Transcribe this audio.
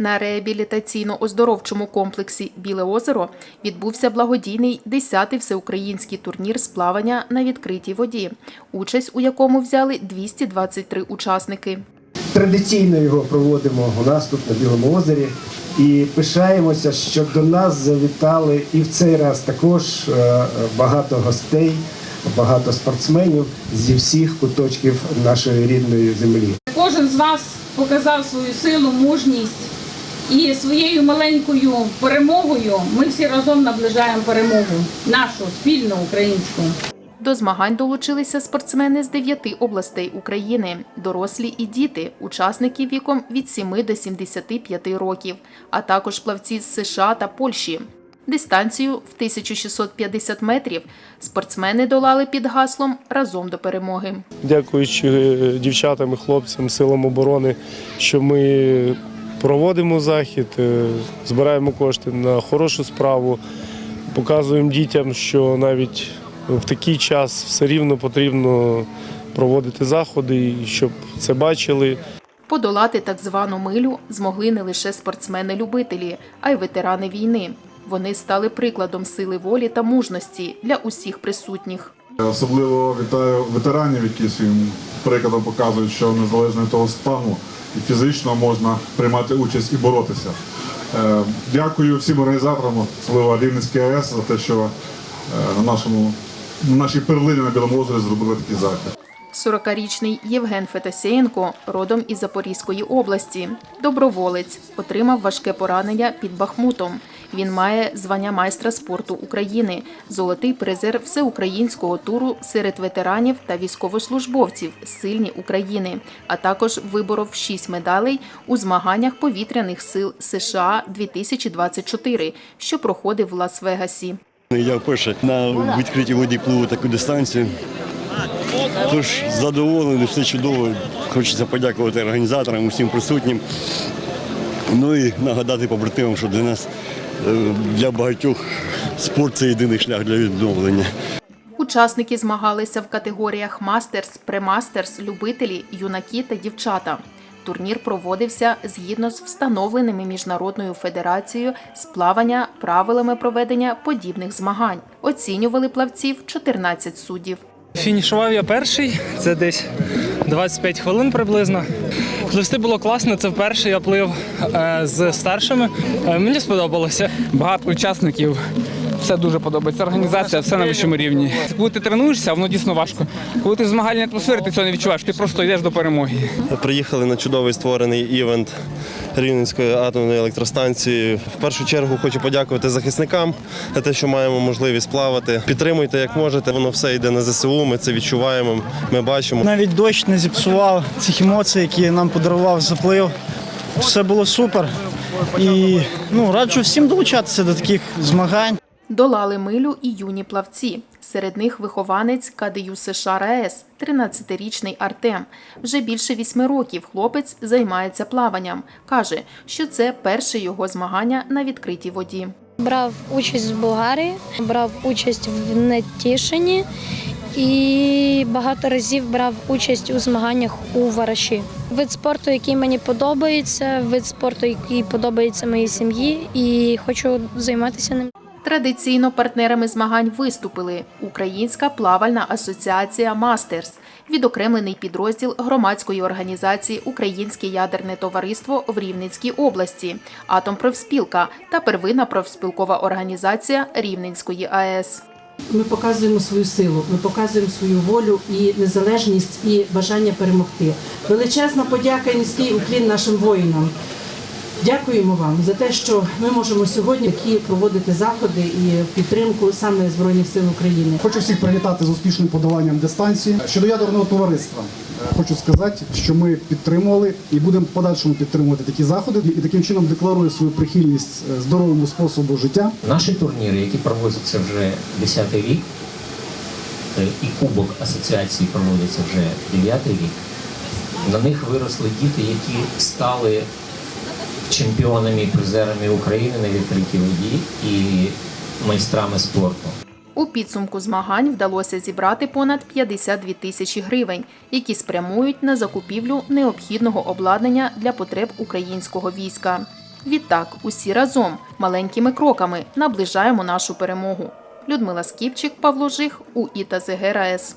На реабілітаційно-оздоровчому комплексі Біле озеро відбувся благодійний 10-й всеукраїнський турнір з плавання на відкритій воді, участь у якому взяли 223 учасники. Традиційно його проводимо у нас тут на Білому озері і пишаємося, що до нас завітали і в цей раз також е, багато гостей, багато спортсменів зі всіх куточків нашої рідної землі. Кожен з вас показав свою силу, мужність і своєю маленькою перемогою ми всі разом наближаємо перемогу нашу спільну українську. До змагань долучилися спортсмени з 9 областей України, дорослі і діти, учасники віком від 7 до 75 років, а також плавці з США та Польщі. Дистанцію в 1650 метрів спортсмени долали під гаслом разом до перемоги. дякуючи е, дівчатам і хлопцям, силам оборони, що ми проводимо захід, е, збираємо кошти на хорошу справу, показуємо дітям, що навіть в такий час все рівно потрібно проводити заходи, щоб це бачили. Подолати так звану милю змогли не лише спортсмени-любителі, а й ветерани війни. Вони стали прикладом сили волі та мужності для усіх присутніх. Особливо вітаю ветеранів, які своїм прикладом показують, що незалежно від того стану і фізично можна приймати участь і боротися. Е, Дякую всім організаторам, особливо Рівненській АЕС, за те, що е, на нашому на нашій перлині на Білому озері зробили такий захід. 40-річний Євген Фетосєєнко родом із Запорізької області. Доброволець отримав важке поранення під Бахмутом. Він має звання майстра спорту України, золотий призер всеукраїнського туру серед ветеранів та військовослужбовців Сильні України, а також виборов 6 медалей у змаганнях повітряних сил США 2024, що проходив в Лас-Вегасі. Я вперше на відкритій воді пливу таку дистанцію. Тож задоволений, все чудово. Хочеться подякувати організаторам, усім присутнім. Ну і нагадати побратимам, що для нас, е, для багатьох, спорт це єдиний шлях для відновлення. Учасники змагалися в категоріях мастерс, премастерс, любителі, юнаки та дівчата. Турнір проводився згідно з встановленими міжнародною федерацією з плавання правилами проведення подібних змагань. Оцінювали плавців 14 суддів. Фінішував я перший, це десь 25 хвилин приблизно. Пливсти було класно, це вперше я плив е, з старшими. Е, мені сподобалося. багато учасників. Все дуже подобається. Організація, все на вищому рівні. Коли ти тренуєшся, воно дійсно важко. Коли ти в змагальній атмосфері, ти цього не відчуваєш. Ти просто йдеш до перемоги. Приїхали на чудовий створений івент Рівненської атомної електростанції. В першу чергу хочу подякувати захисникам за те, що маємо можливість плавати. Підтримуйте як можете. Воно все йде на ЗСУ. Ми це відчуваємо. Ми бачимо. Навіть дощ не зіпсував цих емоцій, які нам подарував заплив. Все було супер. І ну, раджу всім долучатися до таких змагань. Долали милю і юні плавці. Серед них вихованець КДЮ США РаЕС, 13-річний Артем. Вже більше вісьми років хлопець займається плаванням. Каже, що це перше його змагання на відкритій воді. Брав участь в Болгарії, брав участь в Нетішині і багато разів брав участь у змаганнях у Вараші. Вид спорту, який мені подобається, вид спорту, який подобається моїй сім'ї, і хочу займатися ним. Традиційно партнерами змагань виступили Українська плавальна асоціація Мастерс, відокремлений підрозділ громадської організації Українське ядерне товариство в Рівненській області, Атомпрофспілка та первинна профспілкова організація Рівненської АЕС. Ми показуємо свою силу, ми показуємо свою волю і незалежність, і бажання перемогти. Величезна подяка і низький уклін нашим воїнам. Дякуємо вам за те, що ми можемо сьогодні такі проводити заходи і підтримку саме Збройних сил України. Хочу всіх привітати з успішним подоланням дистанції. Щодо ядерного товариства, хочу сказати, що ми підтримували і будемо в подальшому підтримувати такі заходи, і таким чином декларую свою прихильність е, здоровому способу життя. Наші турніри, які проводяться вже 10-й рік, е, і Кубок асоціації проводиться вже 9-й рік, на них виросли діти, які стали чемпіонами і призерами України на відкритій воді і майстрами спорту. У підсумку змагань вдалося зібрати понад 52 тисячі гривень, які спрямують на закупівлю необхідного обладнання для потреб українського війська. Відтак, усі разом, маленькими кроками наближаємо нашу перемогу. Людмила Скіпчик, Павло Жих, УІТА ЗГРАЕС.